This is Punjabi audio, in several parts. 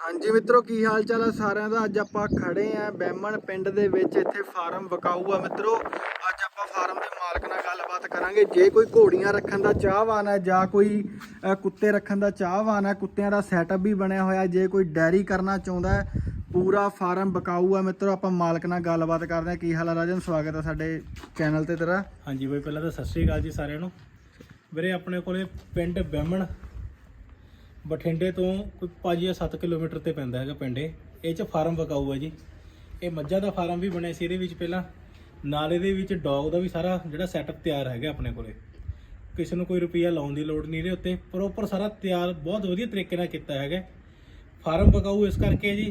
ਹਾਂਜੀ ਮਿੱਤਰੋ, ਕੀ ਹਾਲ ਚਾਲ ਹੈ ਸਾਰਿਆਂ ਦਾ ਅੱਜ ਆਪਾਂ ਖੜੇ ਆਂ ਬੈਮਣ ਪਿੰਡ ਦੇ ਵਿੱਚ। ਇੱਥੇ ਫਾਰਮ ਵਕਾਊ ਆ ਮਿੱਤਰੋ। ਅੱਜ ਆਪਾਂ ਫਾਰਮ ਦੇ ਮਾਲਕ ਨਾਲ ਗੱਲਬਾਤ ਕਰਾਂਗੇ। ਜੇ ਕੋਈ ਘੋੜੀਆਂ ਰੱਖਣ ਦਾ ਚਾਹਵਾਨ ਹੈ ਜਾਂ ਕੋਈ ਕੁੱਤੇ ਰੱਖਣ ਦਾ ਚਾਹਵਾਨ ਹੈ, ਕੁੱਤਿਆਂ ਦਾ ਸੈਟਅਪ ਵੀ ਬਣਿਆ ਹੋਇਆ। ਜੇ ਕੋਈ ਡੈਰੀ ਕਰਨਾ ਚਾਹੁੰਦਾ ਹੈ, ਪੂਰਾ ਫਾਰਮ ਬਕਾਊ ਆ ਮਿੱਤਰੋ। ਆਪਾਂ ਮਾਲਕ ਨਾਲ ਗੱਲਬਾਤ ਕਰਦੇ ਹਾਂ। ਕੀ ਹਾਲ ਆ ਰਾਜਨ? ਸਵਾਗਤ ਹੈ ਸਾਡੇ ਚੈਨਲ ਤੇ ਤੇਰਾ। ਹਾਂਜੀ ਬਾਈ, ਪਹਿਲਾਂ ਤਾਂ ਸਤਿ ਸ਼੍ਰੀ ਅਕਾਲ ਜੀ ਸਾਰਿਆਂ ਨੂੰ। ਵੀਰੇ, ਆਪਣੇ ਕੋਲੇ ਪਿੰਡ ਬਹਿਮਣ ਬਠਿੰਡੇ ਤੋਂ ਕੋਈ 5 ਜਾਂ 7 ਕਿਲੋਮੀਟਰ ਤੇ ਪੈਂਦਾ ਹੈਗਾ ਪਿੰਡ। ਇਹ ਚ ਫਾਰਮ ਵਕਾਊ ਹੈ ਜੀ। ਇਹ ਮੱਝਾਂ ਦਾ ਫਾਰਮ ਵੀ ਬਣਿਆ ਸੀ ਇਹਦੇ ਵਿੱਚ ਪਹਿਲਾਂ। ਨਾਲ ਇਹਦੇ ਵਿੱਚ ਡੌਗ ਦਾ ਵੀ ਸਾਰਾ ਜਿਹੜਾ ਸੈਟਅਪ ਤਿਆਰ ਹੈਗਾ ਆਪਣੇ ਕੋਲੇ। ਕਿਸੇ ਨੂੰ ਕੋਈ ਰੁਪਈਆ ਲਾਉਣ ਦੀ ਲੋੜ ਨਹੀਂ ਇਹਦੇ ਉੱਤੇ। ਪ੍ਰੋਪਰ ਸਾਰਾ ਤਿਆਰ, ਬਹੁਤ ਵਧੀਆ ਤਰੀਕੇ ਨਾਲ ਕੀਤਾ ਹੈਗਾ। ਫਾਰਮ ਵਕਾਊ ਇਸ ਕਰਕੇ ਜੀ,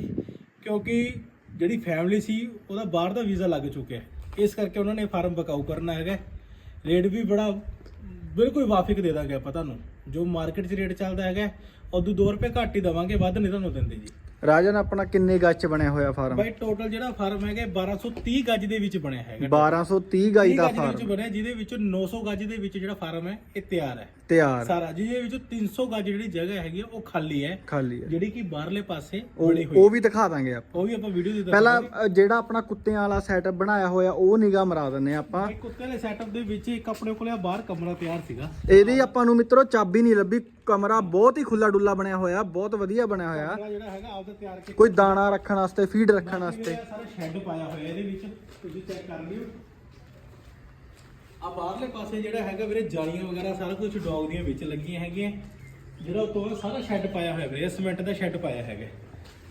ਕਿਉਂਕਿ ਜਿਹੜੀ ਫੈਮਿਲੀ ਸੀ, ਉਹਦਾ ਬਾਹਰ ਦਾ ਵੀਜ਼ਾ ਲੱਗ ਚੁੱਕਿਆ। ਇਸ ਕਰਕੇ ਉਹਨਾਂ ਨੇ ਫਾਰਮ ਵਕਾਊ ਕਰਨਾ ਹੈਗਾ। ਰੇਟ ਵੀ ਬੜਾ ਬਿਲਕੁਲ ਵਾਫਿਕ ਦੇ ਦਾਂਗੇ ਆਪਾਂ ਤੁਹਾਨੂੰ। ਜੋ ਮਾਰਕੀਟ 'ਚ ਰੇਟ ਚੱਲਦਾ ਹੈਗਾ ਉਦੋਂ 2 ਰੁਪਏ ਘੱਟ ਹੀ ਦਵਾਂਗੇ ਵੱਧ ਨਹੀਂ ਤੁਹਾਨੂੰ ਦਿੰਦੇ ਜੀ। ਰਾਜਨ ਆਪਣਾ ਕਿੰਨੇ ਗੱਜ ਚ ਬਣਿਆ ਹੋਇਆ ਫਾਰਮ? ਬਾਈ ਟੋਟਲ ਜਿਹੜਾ ਫਾਰਮ ਹੈਗਾ 1230 ਗੱਜ ਦੇ ਵਿੱਚ ਬਣਿਆ ਹੈਗਾ। 1230 ਗਜ 30 ਦਾ ਗੱਜ ਦੇ ਵਿੱਚ ਫਾਰਮ। ਬਣਿਆ ਜਿਹਦੇ ਵਿੱਚ 900 ਗੱਜ ਦੇ ਵਿੱਚ ਜਿਹੜਾ ਫਾਰਮ ਹੈ ਇਹ ਤਿਆਰ ਹੈ। ਤਿਆਰ। ਸਾਰਾ ਜਿਹਦੇ ਵਿੱਚ 300 ਗੱਜ ਜਿਹੜੀ ਜਗ੍ਹਾ ਹੈਗੀ ਆ, ਉਹ ਖਾਲੀ ਹੈ। ਖਾਲੀ ਹੈ। ਜਿਹੜੀ ਕਿ ਬਾਹਰਲੇ ਪਾਸੇ ਉਹ ਬਣੀ ਹੋਈ ਉਹ ਵੀ ਦਿਖਾ ਦਾਂਗੇ ਆਪਾਂ। ਉਹ ਵੀ ਆਪਾਂ ਵੀਡੀਓ ਦੇ ਪਹਿਲਾਂ ਅ, ਜਿਹੜਾ ਆਪਣਾ ਕੁੱਤਿਆਂ ਵਾਲਾ ਸੈਟਅਪ ਬਣਾਇਆ ਹੋਇਆ ਉਹ ਨਿਗਾਹ ਮਰਾ ਦਿੰਨੇ ਆਪਾਂ। ਇੱਕ ਕੁੱਤੇ ਦੇ ਸੈਟਅਪ ਦੇ ਵਿੱਚ ਇੱਕ ਆਪਣੇ ਕੋਲੇ ਆ ਬਾਹਰ ਕਮਰਾ ਤਿਆਰ ਸੀਗਾ। ਇਹਦੀ ਆਪਾਂ ਨੂੰ ਮਿੱਤਰੋ ਚਾਬੀ ਨਹੀਂ ਲੱਭੀ। ਕਮਰਾ ਬਹੁਤ ਹੀ ਖੁੱਲਾ ਡੁੱਲਾ ਬਣਿਆ ਹੋਇਆ ਬਹੁਤ ਵਧੀਆ ਬਣਿਆ ਹੋਇਆ। ਕਮਰਾ ਜਿਹੜਾ ਹੈਗਾ ਆਪਦਾ ਤਿਆਰ ਕੀਤਾ ਕੋਈ ਦਾਣਾ ਰੱਖਣ ਵਾਸਤੇ ਫੀਡ ਰੱਖਣ ਵਾਸਤੇ। ਸਾਰਾ ਸ਼ੈੱਡ ਪਾਇਆ ਹੋਇਆ ਇਹਦੇ ਵਿੱਚ ਤੁਸੀਂ ਚੈੱਕ ਕਰ ਲਿਓ। ਆ ਬਾਹਰਲੇ ਪਾਸੇ ਜਿਹੜਾ ਹੈਗਾ ਵੀਰੇ, ਜਾਲੀਆਂ ਵਗੈਰਾ ਸਾਰਾ ਕੁਝ ਡੌਗ ਦੀਆਂ ਵਿੱਚ ਲੱਗੀਆਂ ਹੈਗੀਆਂ। ਜਿਹੜਾ ਉਤੋਂ ਸਾਰਾ ਸ਼ੈੱਡ ਪਾਇਆ ਹੋਇਆ ਵੀਰੇ ਸਿਮੈਂਟ ਦਾ ਸ਼ੈੱਡ ਪਾਇਆ ਹੈਗਾ।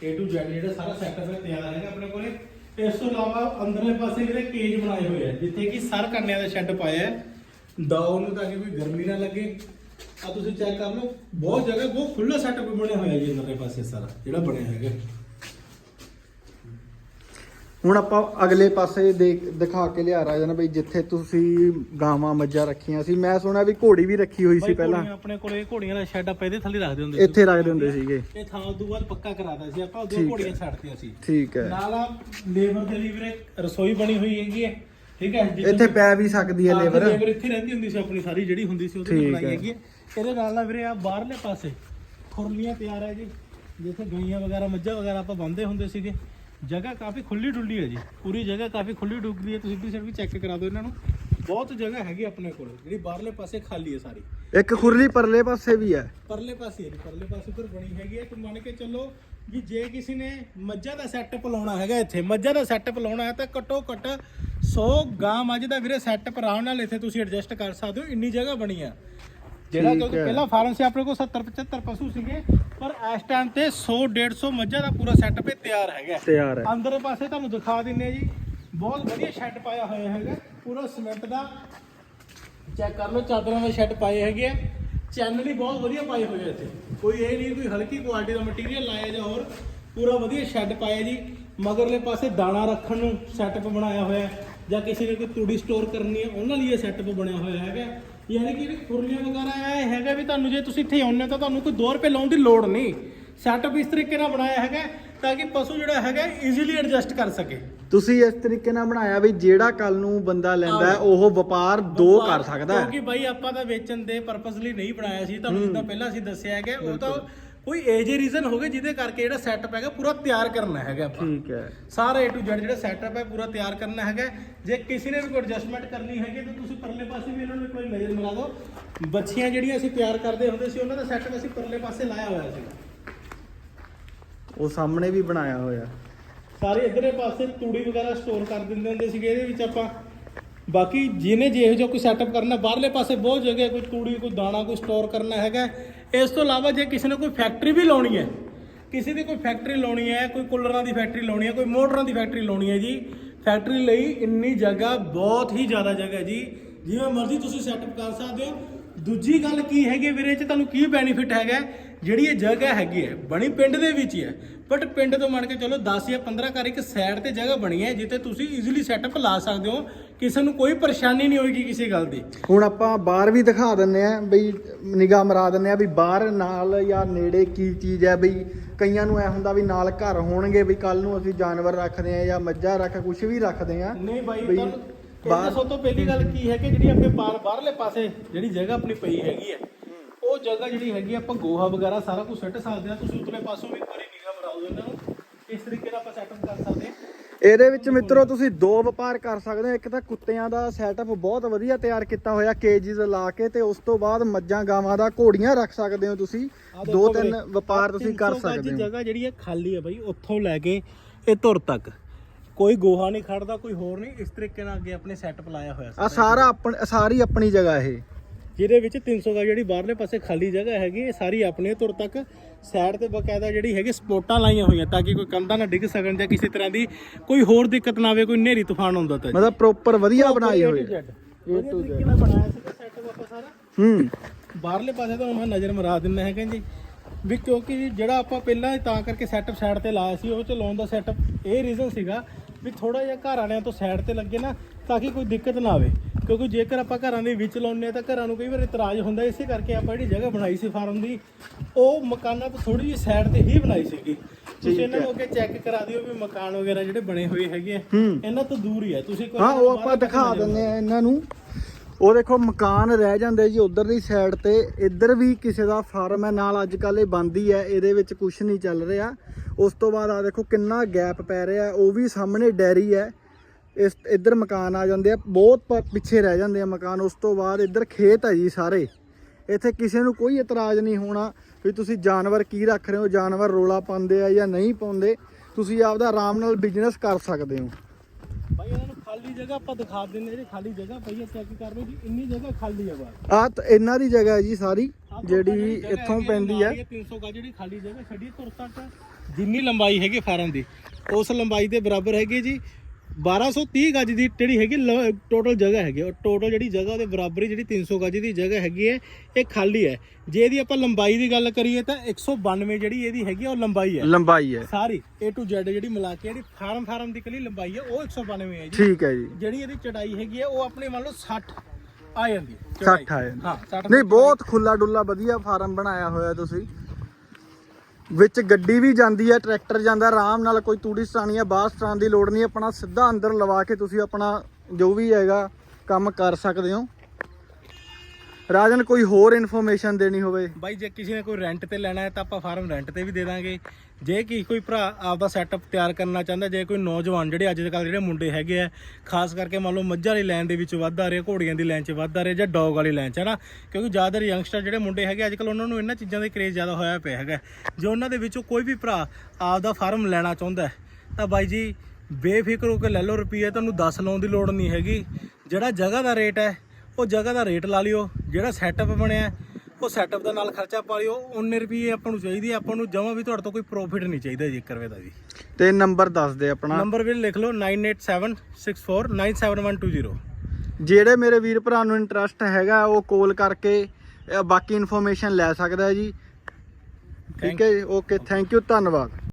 A to Z ਜਿਹੜਾ ਸਾਰਾ ਸੈਟਅਪ ਹੈ ਤਿਆਰ ਹੈਗਾ ਆਪਣੇ ਕੋਲੇ। ਇਸ ਤੋਂ ਇਲਾਵਾ ਅੰਦਰਲੇ ਪਾਸੇ ਵੀਰੇ ਕੇਜ ਬਣਾਏ ਹੋਏ ਆ, ਜਿੱਥੇ ਕਿ ਸਰ ਕੰਨਿਆਂ ਦਾ ਸ਼ੈੱਡ ਪਾਇਆ ਹੈ। ਡੌਗ ਨੂੰ ਤਾਂ ਕਿ ਕੋਈ ਗਰਮੀ ਨਾ ਲੱਗੇ। ਆ ਤੁਸੀਂ ਚੈੱਕ ਕਰ ਲਓ, ਬਹੁਤ ਜਗ੍ਹਾ, ਬਹੁਤ ਖੁੱਲਾ ਸੈਟਅਪ ਬਣਿਆ ਹੋਇਆ ਜੀ ਅੰਦਰਲੇ ਪਾਸੇ ਸਾਰਾ, ਜਿਹੜਾ ਬਣਿਆ ਹੈਗਾ। ਹੁਣ ਆਪਾਂ ਅਗਲੇ ਪਾਸੇ ਦੇਖ ਦਿਖਾ ਕੇ ਲਿਆ ਰਾਜਨ ਬਈ ਜਿੱਥੇ ਤੁਸੀਂ ਗਾਵਾਂ ਮੱਝਾਂ ਰੱਖੀਆਂ ਸੀ। ਮੈਂ ਸੁਣਿਆ ਵੀ ਘੋੜੀ ਵੀ ਰੱਖੀ ਹੋਈ ਸੀ ਪਹਿਲਾਂ। ਆਪਣੇ ਕੋਲੇ ਘੋੜੀਆਂ ਦਾ ਸ਼ੈੱਡ ਆਪਾਂ ਇਹਦੇ ਥੱਲੇ ਰੱਖਦੇ ਹੁੰਦੇ ਇੱਥੇ ਰੱਖਦੇ ਹੁੰਦੇ ਸੀਗੇ। ਇਹ ਥਾਂ ਉਦੋਂ ਬਾਅਦ ਪੱਕਾ ਕਰਾਤਾ ਸੀ। ਆਪਾਂ ਉਦੋਂ ਘੋੜੀਆਂ ਛੱਡਤੀਆਂ ਸੀ। ਠੀਕ ਹੈ। ਨਾਲ ਆ ਲੇਬਰ ਦੇ ਲਈ ਵੀਰੇ ਰਸੋਈ ਬਣੀ ਹੋਈ ਹੈਗੀ ਹੈ। ਠੀਕ ਹੈ। ਇੱਥੇ ਪੈ ਵੀ ਸਕਦੀ ਹੈ ਲੇਬਰ। ਲੇਬਰ ਇੱਥੇ ਰਹਿੰਦੀ ਹੁੰਦੀ ਸੀ ਆਪਣੀ ਸਾਰੀ ਜਿਹੜੀ ਹੁੰਦੀ ਸੀ ਉਹਦੇ ਬਣਾਈ। ਹੈਗੀ ਹੈ। ਇਹਦੇ ਨਾਲ ਨਾਲ ਵੀਰੇ ਆ ਬਾਹਰਲੇ ਪਾਸੇ ਖੁਰਲੀਆਂ ਤਿਆਰ ਹੈ ਜੀ। ਜਿੱਥੇ ਗਈਆਂ ਵਗੈਰਾ ਮੱਝਾਂ ਵਗੈਰਾ ਆਪਾਂ ਬੰਨਦੇ ਹੁੰਦੇ ਸੀਗੇ। ਜਗ੍ਹਾ ਕਾਫੀ ਖੁੱਲੀ ਡੁੱਲੀ ਹੈ ਜੀ। ਪੂਰੀ ਜਗ੍ਹਾ ਕਾਫੀ ਖੁੱਲੀ ਡੁੱਲੀ ਹੈ। ਤੁਸੀਂ ਵੀ ਸਿਰ ਵੀ ਚੈੱਕ ਕਰਾ ਦਿਓ ਇਹਨਾਂ ਨੂੰ। ਬਹੁਤ ਜਗ੍ਹਾ ਹੈਗੀ ਆਪਣੇ ਕੋਲ। ਜਿਹੜੀ ਬਾਹਰਲੇ ਪਾਸੇ ਖਾਲੀ ਹੈ ਸਾਰੀ। ਇੱਕ ਖੁਰਲੀ ਪਰਲੇ ਪਾਸੇ ਵੀ ਹੈ। ਪਰਲੇ ਪਾਸੇ ਹੈ ਜੀ। ਪਰਲੇ ਪਾਸੇ ਉੱਪਰ ਬਣੀ ਹੈਗੀ ਹੈ। ਤੇ ਮੰਨ ਕੇ ਚੱਲੋ ਵੀ ਜੇ ਕਿਸੇ ਨੇ ਮੱਝਾਂ ਦਾ ਸੈਟਅਪ ਲਾਉਣਾ ਹੈਗਾ ਇੱਥੇ ਮੱਝਾਂ ਦਾ ਸੈਟਅਪ ਲਾਉਣਾ ਹੈ ਤਾਂ ਘੱਟੋ ਘੱਟ 100 ਗਾਂ ਮੱਝ ਦਾ ਵੀਰੇ ਸੈਟਅਪ ਆਰਾਮ ਨਾਲ ਇੱਥੇ ਤੁਸੀਂ ਐਡਜਸਟ ਕਰ ਸਕਦੇ ਹੋ। ਇੰਨੀ ਜਗ੍ਹਾ ਬਣੀ ਆ। ਜਿਹੜਾ ਠੀਕ ਕਿਉਂਕਿ ਹੈ। ਪਹਿਲਾਂ ਫਾਰਮ ਸੀ ਆਪਣੇ ਕੋਲ 70 75 ਪਸ਼ੂ ਸੀਗੇ ਪਰ ਇਸ ਟਾਈਮ ਤੇ 100 150 ਮੱਝਾਂ ਦਾ ਪੂਰਾ ਸੈਟਅਪ ਤਿਆਰ ਹੈਗਾ। ਤਿਆਰ ਹੈ। ਅੰਦਰ ਪਾਸੇ ਤੁਹਾਨੂੰ ਦਿਖਾ ਦਿੰਨੇ ਆ ਜੀ ਬਹੁਤ ਵਧੀਆ ਸ਼ੈੱਡ ਪਾਇਆ ਹੋਇਆ ਹੈਗਾ ਪੂਰਾ ਸੀਮੈਂਟ ਦਾ। ਚੈੱਕ ਕਰ ਲਓ ਚਾਦਰਾਂ ਦੇ ਸ਼ੈੱਡ ਪਾਏ ਹੈਗੇ ਆ। ਚੈਨਲ ਹੀ ਬਹੁਤ ਵਧੀਆ ਪਾਏ ਹੋਏ ਆ ਇੱਥੇ। ਕੋਈ ਇਹ ਨਹੀਂ ਕੋਈ ਹਲਕੀ ਕੁਆਲਿਟੀ ਦਾ ਮਟੀਰੀਅਲ ਲਾਇਆ ਜਾਂ ਹੋਰ ਪੂਰਾ ਵਧੀਆ ਸ਼ੈੱਡ ਪਾਇਆ ਜੀ। ਮਗਰਲੇ ਪਾਸੇ ਦਾਣਾ ਰੱਖਣ ਨੂੰ ਸੈਟਅਪ ਬਣਾਇਆ ਹੋਇਆ ਹੈ ਜਾਂ ਕਿਸੇ ਨੇ ਕੋਈ ਤੂੜੀ ਸਟੋਰ ਕਰਨੀ ਹੈ ਉਹਨਾਂ ਲਈ ਇਹ ਸੈਟਅਪ ਬਣਿਆ ਹੋਇਆ ਹੈਗਾ। ਯਾਨੀ ਕਿ ਇਹ ਕੁਰਲੀਆਂ ਵਗੈਰਾ ਇਹ ਹੈਗਾ ਵੀ ਤੁਹਾਨੂੰ ਜੇ ਤੁਸੀਂ ਇੱਥੇ ਆਉਂਦੇ ਹੋ ਤਾਂ ਤੁਹਾਨੂੰ ਕੋਈ 2 ਰੁਪਏ ਲਾਉਣ ਦੀ ਲੋੜ ਨਹੀਂ। ਸੈਟਅਪ ਇਸ ਤਰੀਕੇ ਨਾਲ ਬਣਾਇਆ ਹੈਗਾ ਤਾਂ ਕਿ ਪਸ਼ੂ ਜਿਹੜਾ ਹੈਗਾ ਈਜ਼ੀਲੀ ਐਡਜਸਟ ਕਰ ਸਕੇ। ਤੁਸੀਂ ਇਸ ਤਰੀਕੇ ਨਾਲ ਬਣਾਇਆ ਵੀ ਜਿਹੜਾ ਕੱਲ ਨੂੰ ਬੰਦਾ ਲੈਂਦਾ ਹੈ, ਉਹ ਵਪਾਰ ਦੋ ਕਰ ਸਕਦਾ ਹੈ। ਕਿਉਂਕਿ ਬਾਈ ਆਪਾਂ ਤਾਂ ਵੇਚਣ ਦੇ ਪਰਪਸ ਲਈ ਨਹੀਂ ਬਣਾਇਆ ਸੀ ਤੁਹਾਨੂੰ ਜਿੱਦਾਂ ਪਹਿਲਾਂ ਅਸੀਂ ਦੱਸਿਆ ਹੈਗਾ ਉਹ ਤਾਂ ਕੋਈ ਏਜ ਰੀਜ਼ਨ ਹੋਵੇ ਜਿਹਦੇ ਕਰਕੇ ਜਿਹੜਾ ਸੈਟਅਪ ਹੈਗਾ ਪੂਰਾ ਤਿਆਰ ਕਰਨਾ ਹੈਗਾ ਆਪਾਂ। ਠੀਕ ਹੈ। ਸਾਰਾ A to Z ਜਿਹੜਾ ਸੈਟਅਪ ਹੈ ਪੂਰਾ ਤਿਆਰ ਕਰਨਾ ਹੈਗਾ। ਜੇ ਕਿਸੇ ਨੇ ਵੀ ਕੋਈ ਐਡਜਸਟਮੈਂਟ ਕਰਨੀ ਹੈਗੀ ਤਾਂ ਤੁਸੀਂ ਪਰਲੇ ਪਾਸੇ ਵੀ ਇਹਨਾਂ ਨੂੰ ਵਾਰੀ ਨਜ਼ਰ ਮਿਲਾ ਦਿਓ। ਬੱਚੀਆਂ ਜਿਹੜੀਆਂ ਅਸੀਂ ਤਿਆਰ ਕਰਦੇ ਹੁੰਦੇ ਸੀ ਉਹਨਾਂ ਦਾ ਸੈਟਅਪ ਅਸੀਂ ਪਰਲੇ ਪਾਸੇ ਲਾਇਆ ਹੋਇਆ ਸੀਗਾ। ਉਹ ਸਾਹਮਣੇ ਵੀ ਬਣਾਇਆ ਹੋਇਆ। ਸਾਰੇ ਇਧਰਲੇ ਪਾਸੇ ਤੂੜੀ ਵਗੈਰਾ ਸਟੋਰ ਕਰ ਦਿੰਦੇ ਹੁੰਦੇ ਸੀਗੇ ਇਹਦੇ ਵਿੱਚ ਆਪਾਂ ਬਾਕੀ ਜਿਹਨੇ ਜਿਹੋ ਜਿਹਾ ਕੋਈ ਸੈਟਅਪ ਕਰਨਾ ਬਾਹਰਲੇ ਪਾਸੇ ਬਹੁਤ ਜਗ੍ਹਾ ਹੈ, ਕੋਈ ਤੂੜੀ ਕੋਈ ਦਾਣਾ ਕੋਈ ਸਟੋਰ ਕਰਨਾ ਹੈਗਾ ਇਸ ਤੋਂ ਇਲਾਵਾ ਜੇ ਕਿਸੇ ਨੇ ਕੋਈ ਫੈਕਟਰੀ ਵੀ ਲਾਉਣੀ ਹੈ ਕਿਸੇ ਦੀ ਕੋਈ ਫੈਕਟਰੀ ਲਾਉਣੀ ਹੈ ਕੋਈ ਕੂਲਰਾਂ ਦੀ ਫੈਕਟਰੀ ਲਾਉਣੀ ਹੈ ਕੋਈ ਮੋਟਰਾਂ ਦੀ ਫੈਕਟਰੀ ਲਾਉਣੀ ਹੈ ਜੀ ਫੈਕਟਰੀ ਲਈ ਇੰਨੀ ਜਗ੍ਹਾ ਬਹੁਤ ਹੀ ਜ਼ਿਆਦਾ ਜਗ੍ਹਾ ਜੀ। ਜਿਵੇਂ ਮਰਜ਼ੀ ਤੁਸੀਂ ਸੈਟਅਪ ਕਰ ਸਕਦੇ ਹੋ। ਦੂਜੀ ਗੱਲ ਕੀ ਹੈਗੀ ਵੀਰੇ ਚ ਤੁਹਾਨੂੰ ਕੀ ਬੈਨੀਫਿਟ ਹੈਗਾ ਜਿਹੜੀ ਇਹ ਜਗ੍ਹਾ ਹੈਗੀ ਹੈ ਬਣੀ ਪਿੰਡ ਦੇ ਵਿੱਚ ਹੀ ਹੈ ਬਟ ਪਿੰਡ ਤੋਂ ਮੰਨ ਕੇ ਚਲੋ 10 ਜਾਂ 15 ਘਰ ਇੱਕ ਸਾਈਡ ਤੇ ਜਗ੍ਹਾ ਬਣੀ ਹੈ ਜਿੱਥੇ ਤੁਸੀਂ ਈਜ਼ੀਲੀ ਸੈਟਅਪ ਲਾ ਸਕਦੇ ਹੋ। ਕਿਸੇ ਨੂੰ ਕੋਈ ਪਰੇਸ਼ਾਨੀ ਨਹੀਂ ਹੋਏਗੀ ਕਿਸੇ ਗੱਲ ਦੀ। ਹੁਣ ਆਪਾਂ ਬਾਹਰ ਵੀ ਦਿਖਾ ਦਿੰਨੇ ਆ ਬਈ ਨਿਗਾਹ ਮਰਾ ਦਿੰਨੇ ਆ ਵੀ ਬਾਹਰ ਨਾਲ ਜਾਂ ਨੇੜੇ ਕੀ ਚੀਜ਼ ਹੈ ਬਈ। ਕਈਆਂ ਨੂੰ ਐ ਹੁੰਦਾ ਵੀ ਨਾਲ ਘਰ ਹੋਣਗੇ ਵੀ ਕੱਲ ਨੂੰ ਅਸੀਂ ਜਾਨਵਰ ਰੱਖਦੇ ਆ ਜਾਂ ਮੱਝਾਂ ਰੱਖ ਕੁਝ ਵੀ ਰੱਖਦੇ ਆ ਨਹੀਂ ਬਾਈ ਬਈ ਤੁਹਾਨੂੰ ਬਾਹਰ- ਸਭ ਤੋਂ ਪਹਿਲੀ ਗੱਲ ਕੀ ਹੈ ਕਿ ਜਿਹੜੀ ਆਪਣੇ ਬਾਹਰ ਬਾਹਰਲੇ ਪਾਸੇ ਜਿਹੜੀ ਜਗ੍ਹਾ ਆਪਣੀ ਪਈ ਹੈਗੀ ਹੈ ਉਹ ਜਗ੍ਹਾ ਜਿਹੜੀ ਹੈਗੀ ਆਪਾਂ ਗੋਹਾ ਵਗੈਰਾ ਸਾਰਾ ਕੁਝ ਸੁੱਟ ਸਕਦੇ ਆ ਤੁਸੀਂ ਉਤਲੇ ਪਾਸੋਂ ਵੀ ਇੱਕ ਵਾਰੀ ਨਿਗਾਹ ਬਣਾਓ ਦਿਓ ਇਹਨਾਂ ਨੂੰ ਇਸ ਤਰੀਕੇ ਨਾਲ ਆਪਾਂ ਸੈਟਅਪ ਕਰ ਸਕਦੇ ਹਾਂ? ਇਹਦੇ ਵਿੱਚ ਮਿੱਤਰੋ ਤੁਸੀਂ ਦੋ ਵਪਾਰ ਕਰ ਸਕਦੇ ਹੋ। ਇੱਕ ਤਾਂ ਕੁੱਤਿਆਂ ਦਾ ਸੈਟਅਪ ਬਹੁਤ ਵਧੀਆ ਤਿਆਰ ਕੀਤਾ ਹੋਇਆ ਕੇਜੀਜ਼ ਲਾ ਕੇ ਤੇ ਉਸ ਤੋਂ ਬਾਅਦ ਮੱਝਾਂ ਗਾਵਾਂ ਦਾ ਘੋੜੀਆਂ ਰੱਖ ਸਕਦੇ ਹੋ ਤੁਸੀਂ। ਦੋ ਤਿੰਨ ਵਪਾਰ ਤੁਸੀਂ ਕਰ 300 ਗਜ ਸਕਦੇ ਹੋ। ਜਗ੍ਹਾ ਜਿਹੜੀ ਹੈ ਖਾਲੀ ਹੈ ਬਾਈ ਉੱਥੋਂ ਲੈ ਕੇ ਇਹ ਧੁਰ ਤੱਕ। ਕੋਈ ਗੋਹਾ ਨਹੀਂ ਖੜਦਾ ਕੋਈ ਹੋਰ ਨਹੀਂ। ਇਸ ਤਰੀਕੇ ਨਾਲ ਅੱਗੇ ਆਪਣੇ ਸੈਟਅਪ ਲਾਇਆ ਹੋਇਆ ਆ ਸਾਰਾ ਆਪਣ ਸਾਰੀ ਆਪਣੀ ਜਗ੍ਹਾ ਇਹ। ਜਿਹਦੇ ਵਿੱਚ 300 ਗਜ ਜਿਹੜੀ ਬਾਹਰਲੇ ਪਾਸੇ ਖਾਲੀ ਜਗ੍ਹਾ ਹੈਗੀ ਇਹ ਸਾਰੀ ਆਪਣੀ ਧੁਰ ਤੱਕ ਸਾਈਡ ਤੇ ਬਕਾਇਦਾ ਜਿਹੜੀ ਹੈਗੀ ਸਪੋਰਟਾਂ ਲਾਈਆਂ ਹੋਈਆਂ ਤਾਂ ਕਿ ਕੋਈ ਕੰਧਾਂ ਨਾ ਡਿੱਗ ਸਕਣ ਜਾਂ ਕਿਸੇ ਤਰ੍ਹਾਂ ਦੀ ਕੋਈ ਹੋਰ ਦਿੱਕਤ ਨਾ ਆਵੇ ਕੋਈ ਹਨੇਰੀ ਤੂਫਾਨ ਹੁੰਦਾ ਤਾਂ। ਮਤਲਬ ਪ੍ਰੋਪਰ ਵਧੀਆ ਬਣਾਈ ਹੋਈ ਹੈ ਇਹ ਤਰੀਕੇ ਨਾਲ ਬਣਾਇਆ ਸੀਗਾ ਸੈਟਅਪ ਆਪਾਂ ਸਾਰਾ। ਹੂੰ। ਬਾਹਰਲੇ ਪਾਸੇ ਤੁਹਾਨੂੰ ਮੈਂ ਨਜ਼ਰ ਮਰਾ ਦਿੰਦਾ ਹੈਗਾ ਜੀ। ਵੀ ਕਿਉਂਕਿ ਜਿਹੜਾ ਆਪਾਂ ਪਹਿਲਾਂ ਤਾਂ ਕਰਕੇ ਸੈਟਅਪ ਸਾਈਡ ਤੇ ਲਾਇਆ ਸੀ ਉਹ ਚ ਲਾਉਣ ਦਾ ਸੈਟਅਪ ਇਹ ਰੀਜ਼ਨ ਸੀਗਾ ਵੀ ਥੋੜਾ ਜਿਹਾ ਘਰ ਵਾਲਿਆਂ ਤੋਂ ਸਾਈਡ ਤੇ ਲੱਗੇ ਨਾ ਤਾਂ ਕਿ ਕੋਈ ਦਿੱਕਤ ਨਾ ਆਵੇ। ਕਿਉਂਕਿ ਜੇਕਰ ਆਪਾਂ ਘਰਾਂ ਦੇ ਵਿੱਚ ਲਾਉਂਦੇ ਹਾਂ ਤਾਂ ਘਰਾਂ ਨੂੰ ਕਈ ਵਾਰ ਇਤਰਾਜ਼ ਹੁੰਦਾ ਇਸੇ ਕਰਕੇ ਆਪਾਂ ਜਿਹੜੀ ਜਗ੍ਹਾ ਬਣਾਈ ਸੀ ਫਾਰਮ ਦੀ ਉਹ ਮਕਾਨਾਂ ਤੋਂ ਥੋੜੀ ਜਿਹੀ ਸਾਈਡ ਤੇ ਹੀ ਬਣਾਈ ਸੀਗੀ। ਤੁਸੀਂ ਇਹਨਾਂ ਨੂੰ ਅੱਗੇ ਚੈੱਕ ਕਰਾ ਦਿਓ ਵੀ ਮਕਾਨ ਵਗੈਰਾ ਜਿਹੜੇ ਬਣੇ ਹੋਏ ਹੈਗੇ ਆ। ਇਹਨਾਂ ਤੋਂ ਦੂਰ ਹੀ ਆ। ਤੁਸੀਂ ਕੋਈ ਹਾਂ ਉਹ ਆਪਾਂ ਦਿਖਾ ਦਿੰਦੇ ਆ ਇਹਨਾਂ ਨੂੰ। ਉਹ ਦੇਖੋ ਮਕਾਨ ਰਹਿ ਜਾਂਦੇ ਜੀ ਉਧਰ ਦੀ ਸਾਈਡ ਤੇ। ਇੱਧਰ ਵੀ ਕਿਸੇ ਦਾ ਫਾਰਮ ਹੈ ਨਾਲ ਅੱਜ ਕੱਲ ਇਹ ਬੰਦ ਹੀ ਹੈ ਇਹਦੇ ਵਿੱਚ ਕੁਝ ਨਹੀਂ ਚੱਲ ਰਿਹਾ। ਉਸ ਤੋਂ ਬਾਅਦ ਆ ਦੇਖੋ ਕਿੰਨਾ ਗੈਪ ਪੈ ਰਿਹਾ ਉਹ ਵੀ ਸਾਹਮਣੇ ਡੈਰੀ ਹੈ। ਇਸ ਇੱਧਰ ਮਕਾਨ ਆ ਜਾਂਦੇ ਆ ਬਹੁਤ ਪਿੱਛੇ ਰਹਿ ਜਾਂਦੇ ਆ ਮਕਾਨ ਉਸ ਤੋਂ ਬਾਅਦ ਇੱਧਰ ਖੇਤ ਹੈ ਜੀ ਸਾਰੇ। ਇੱਥੇ ਕਿਸੇ ਨੂੰ ਕੋਈ ਇਤਰਾਜ਼ ਨਹੀਂ ਹੋਣਾ ਵੀ ਤੁਸੀਂ ਜਾਨਵਰ ਕੀ ਰੱਖ ਰਹੇ ਹੋ ਜਾਨਵਰ ਰੋਲਾ ਪਾਉਂਦੇ ਆ ਜਾਂ ਨਹੀਂ ਪਾਉਂਦੇ। ਤੁਸੀਂ ਆਪਦਾ ਆਰਾਮ ਨਾਲ ਬਿਜ਼ਨਸ ਕਰ ਸਕਦੇ ਹੋ। ਭਾਈ ਇਹਨਾਂ ਨੂੰ ਖਾਲੀ ਜਗ੍ਹਾ ਆਪਾਂ ਦਿਖਾ ਦਿੰਦੇ ਜਿਹੜੀ ਖਾਲੀ ਜਗ੍ਹਾ। ਪਈ ਹੈ ਚੈੱਕ ਕਰ ਲਓ ਜੀ ਇੰਨੀ ਜਗ੍ਹਾ ਖਾਲੀ ਹੈ ਬਾਹਰ ਆ ਤਾਂ ਇਹਨਾਂ ਦੀ ਜਗ੍ਹਾ ਹੈ ਜੀ ਸਾਰੀ ਜਿਹੜੀ ਇੱਥੋਂ ਪੈਂਦੀ ਹੈ ਨਾਲ ਹੀ 300 ਗਜ ਜਿਹੜੀ ਖਾਲੀ ਜਗ੍ਹਾ ਛੱਡੀ ਤੁਰ ਤੱਕ ਜਿੰਨੀ ਲੰਬਾਈ ਹੈਗੀ ਫਾਰਮ ਦੀ। ਉਸ ਲੰਬਾਈ ਦੇ ਬਰਾਬਰ ਹੈਗੀ ਜੀ 1230 ਗਜ ਦੀ ਜਿਹੜੀ ਹੈਗੀ ਟੋਟਲ ਜਗ੍ਹਾ ਹੈਗੀ ਉਹ ਟੋਟਲ ਜਿਹੜੀ ਜਗ੍ਹਾ ਦੇ ਬਰਾਬਰ ਹੀ ਜਿਹੜੀ 300 ਗਜ ਦੀ ਜਗ੍ਹਾ ਹੈਗੀ ਹੈ ਇਹ ਖਾਲੀ ਹੈ। ਜੇ ਇਹਦੀ ਆਪਾਂ ਲੰਬਾਈ ਦੀ ਗੱਲ ਕਰੀਏ ਤਾਂ 192 ਜਿਹੜੀ ਇਹਦੀ ਹੈਗੀ ਆ, ਉਹ ਲੰਬਾਈ ਹੈ। ਲੰਬਾਈ ਹੈ। ਸਾਰੀ A to Z ਜਿਹੜੀ ਮਿਲਾ ਕੇ ਜਿਹੜੀ ਫਾਰਮ ਫਾਰਮ ਦੀ ਕਲੀ ਲੰਬਾਈ ਹੈ ਉਹ 192 ਹੈ ਜੀ। ਠੀਕ ਹੈ ਜੀ। ਜਿਹੜੀ ਇਹਦੀ ਚੜਾਈ ਹੈਗੀ ਹੈ ਉਹ ਆਪਣੀ ਮੰਨ ਲਓ 60 ਆ ਜਾਂਦੀ ਹੈ 60 ਚੌੜਾਈ। ਆਏ ਹਾਂ 60 ਨਹੀਂ ਬਹੁਤ ਖੁੱਲਾ ਡੁੱਲਾ ਵਧੀਆ ਫਾਰਮ ਬਣਾਇਆ ਹੋਇਆ ਤੁਸੀਂ। ਵਿੱਚ ਗੱਡੀ ਵੀ ਜਾਂਦੀ ਹੈ, ਟਰੈਕਟਰ ਜਾਂਦਾ, ਆਰਾਮ ਨਾਲ ਕੋਈ ਤੂੜੀ ਸਟਾਣੀ ਹੈ ਬਾਹਰ ਸਟਾਣ ਦੀ ਲੋੜ ਨਹੀਂ, ਆਪਣਾ ਸਿੱਧਾ ਅੰਦਰ ਲਵਾ ਕੇ ਤੁਸੀਂ ਆਪਣਾ ਜੋ ਵੀ ਹੈਗਾ ਕੰਮ ਕਰ ਸਕਦੇ ਹੋ। ਰਾਜਨ, ਕੋਈ ਹੋਰ ਇਨਫੋਰਮੇਸ਼ਨ ਦੇਣੀ ਹੋਵੇ? ਬਾਈ, ਜੇ ਕਿਸੇ ਨੇ ਕੋਈ ਰੈਂਟ ਤੇ ਲੈਣਾ ਹੈ ਤਾਂ ਆਪਾਂ ਫਾਰਮ ਰੈਂਟ ਤੇ ਵੀ ਦੇ ਦਾਂਗੇ। ਜੇ ਕੀ ਕੋਈ ਭਰਾ ਆਪਦਾ ਸੈਟਅਪ ਤਿਆਰ ਕਰਨਾ ਚਾਹੁੰਦਾ, ਜੇ ਕੋਈ ਨੌਜਵਾਨ ਜਿਹੜੇ ਅੱਜ ਕੱਲ੍ਹ ਜਿਹੜੇ ਮੁੰਡੇ ਹੈਗੇ ਆ, ਖਾਸ ਕਰਕੇ ਮੰਨ ਲਓ ਮੱਝਾਂ ਵਾਲੀ ਲਾਈਨ ਦੇ ਵਿੱਚ ਵੱਧ ਆ ਰਹੇ, ਘੋੜੀਆਂ ਦੀ ਲਾਈਨ 'ਚ ਵੱਧ ਆ ਰਹੇ ਜਾਂ ਡੌਗ ਵਾਲੀ ਲਾਈਨ 'ਚ ਹੈ ਨਾ ਕਿਉਂਕਿ ਜ਼ਿਆਦਾਤਰ ਯੰਗਸਟਰ ਜਿਹੜੇ ਮੁੰਡੇ ਹੈਗੇ, ਅੱਜ ਕੱਲ੍ਹ ਉਹਨਾਂ ਨੂੰ ਇਹਨਾਂ ਚੀਜ਼ਾਂ ਦੇ ਕਰੇਜ਼ ਜ਼ਿਆਦਾ ਹੋਇਆ ਪਿਆ ਹੈਗਾ। ਜੇ ਉਹਨਾਂ ਦੇ ਵਿੱਚੋਂ ਕੋਈ ਵੀ ਭਰਾ ਆਪਦਾ ਫਾਰਮ ਲੈਣਾ ਚਾਹੁੰਦਾ ਤਾਂ ਬਾਈ ਜੀ ਬੇਫਿਕਰ ਹੋ ਕੇ ਲੈ ਲਓ ਰੁਪਈਏ ਤੁਹਾਨੂੰ 10 ਲਾਉਣ ਦੀ ਲੋੜ ਨਹੀਂ ਹੈਗੀ। ਜਿਹੜਾ ਜਗ੍ਹਾ ਦਾ ਰੇਟ ਹੈ ਉਹ ਜਗ੍ਹਾ ਦਾ ਰੇਟ ਲਾ ਲਿਓ ਜਿਹੜਾ ਸੈਟਅਪ ਬਣਿਆ ਉਹ ਸੈਟਅਪ ਦਾ ਨਾਲ ਖਰਚਾ ਪਾ ਲਿਓ 19 ਰੁਪਏ ਆਪਾਂ ਨੂੰ ਚਾਹੀਦੀ ਆਪਾਂ ਨੂੰ ਜਮਾਂ ਵੀ ਤੁਹਾਡੇ ਤੋਂ ਕੋਈ ਪ੍ਰੋਫਿਟ ਨਹੀਂ ਚਾਹੀਦਾ ਜੀ 1 ਰੁਪਏ ਦਾ ਵੀ ਤੇ ਨੰਬਰ ਦੱਸ ਦੇ ਆਪਣਾ। ਨੰਬਰ ਵੀ ਲਿਖ ਲਓ 9876497120 ਜਿਹੜੇ ਮੇਰੇ ਵੀਰ ਭਰਾ ਨੂੰ ਇੰਟਰਸਟ ਹੈਗਾ ਉਹ ਕਾਲ ਕਰਕੇ ਬਾਕੀ ਇਨਫੋਰਮੇਸ਼ਨ ਲੈ ਸਕਦਾ ਜੀ। ਠੀਕ ਹੈ ਜੀ ਓਕੇ ਥੈਂਕ ਯੂ ਧੰਨਵਾਦ।